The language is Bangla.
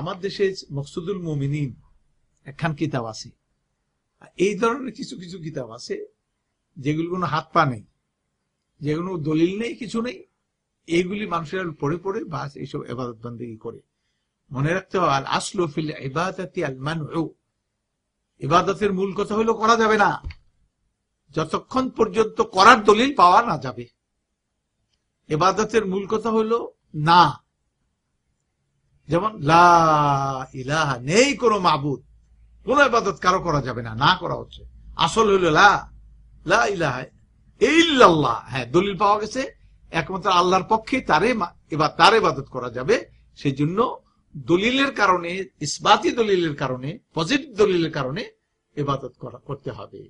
আমার দেশে মকসুদুল মুমিনিন একখান কিতাব আছে। এই ধরনের কিছু কিছু কিতাব আছে যেগুলো কোনো হাত পা নেই, যেগুলো দলিল নেই, কিছু নেই। এইগুলি মানুষের পড়ে পড়ে বাস এইসব এবাদত বন্দেগী করে। মনে রাখতে হবে, আল আসলো ফিল ইবাদাতি আল মানউ। ইবাদতের মূল কথা হলো করা যাবে না। যতক্ষণ পর্যন্ত করার দলিল পাওয়া না যাবে। এবাদতের মূল কথা হলো না। যেমন, লা ইলাহা নেই কোনো মাবুদ। কোন ইবাদত কারও করা যাবে না না করা হচ্ছে। আসল হইল লা লা ইলাহা ইল্লাল্লাহ। হ্যাঁ দলিল পাওয়া গেছে, একমাত্র আল্লাহর পক্ষে তারে এবার তার ইবাদত করা যাবে। সেই জন্য দলিলের কারণে, ইসবাতি দলিলের কারণে, পজিটিভ দলিলের কারণে ইবাদত করা, করতে হবে।